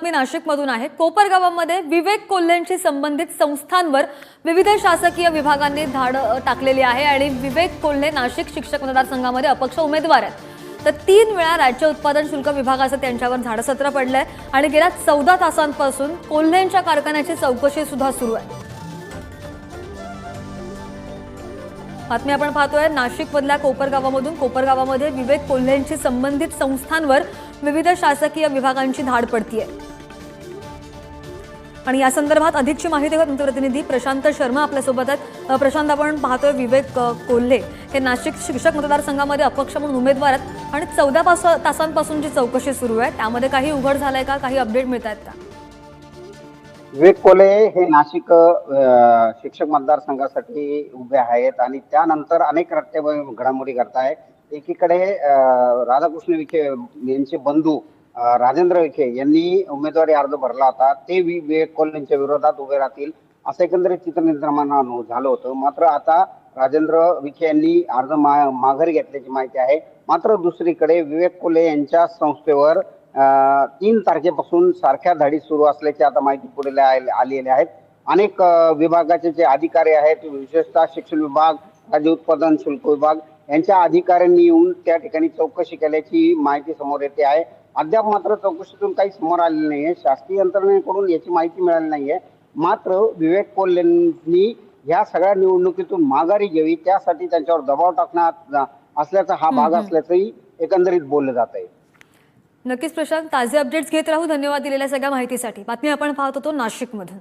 बातमी नाशिकमधून आहे. कोपरगावामध्ये विवेक कोल्हेंशी संबंधित संस्थांवर विविध शासकीय विभागांनी धाड टाकलेली आहे आणि विवेक कोल्हे नाशिक शिक्षक मतदारसंघामध्ये अपक्ष उमेदवार आहेत. तर तीन वेळा राज्य उत्पादन शुल्क विभागाचं त्यांच्यावर झाडसत्र पडलंय आणि गेल्या चौदा तासांपासून कोल्हेंच्या कारखान्याची चौकशी सुद्धा सुरू आहे. बातमी आपण पाहतोय नाशिकमधल्या कोपरगावामधून कोपरगावामध्ये विवेक कोल्हेंशी संबंधित संस्थांवर विविध शासकीय विभागांची धाड पडतीये. आणि या संदर्भात अधिकची माहिती देत प्रतिनिधी प्रशांत शर्मा आपल्यासोबत आहेत. प्रशांत आपण पाहतोय विवेक कोल्हे हे नाशिक शिक्षक मतदारसंघामध्ये अपक्ष म्हणून उमेदवार आहेत आणि चौदा पास तासांपासूनची चौकशी सुरू आहे त्यामध्ये काही उघड झालंय का? काही अपडेट मिळत आहेत का? विवेक कोले हे नाशिक शिक्षक मतदारसंघासाठी उभे आहेत आणि त्यानंतर अनेक रट्टे घडामोडी करताय एकीकडे राधाकृष्ण विखे यांचे बंधू राजेंद्र विखे यांनी उमेदवारी अर्ज भरला होता. ते वि- विवेक कोल्हेंच्या विरोधात उभे राहतील. असं एकंदरीत चित्र निर्माण झालं होतं. मात्र आता राजेंद्र विखे यांनी अर्ज मा- माघारी घेतल्याची माहिती आहे. मात्र दुसरीकडे विवेक कोल्हे यांच्या संस्थेवर तीन तारखेपासून सारख्या धाडी सुरू असल्याची आता माहिती पुढे आले- आलेली आहेत अनेक विभागाचे जे अधिकारी आहेत विशेषतः शिक्षण विभाग राज्य उत्पादन शुल्क विभाग यांच्या अधिकाऱ्यांनी येऊन त्या ठिकाणी चौकशी केल्याची माहिती समोर येते आहे. अद्याप मात्र चौकशीतून काही समोर आलेलं नाहीये. शासकीय यंत्रणेकडून याची माहिती मिळाली नाहीये. मात्र विवेक कोल्हेंनी या सगळ्या निवडणुकीतून माघारी घ्यावी त्यासाठी त्यांच्यावर दबाव टाकण्यात असल्याचा हा भाग असल्याचंही एकंदरीत बोललं जात आहे. नक्कीच प्रशांत ताजे अपडेट्स घेत राहू. धन्यवाद दिलेल्या सगळ्या माहितीसाठी. बातमी आपण पाहत होतो नाशिकमधून.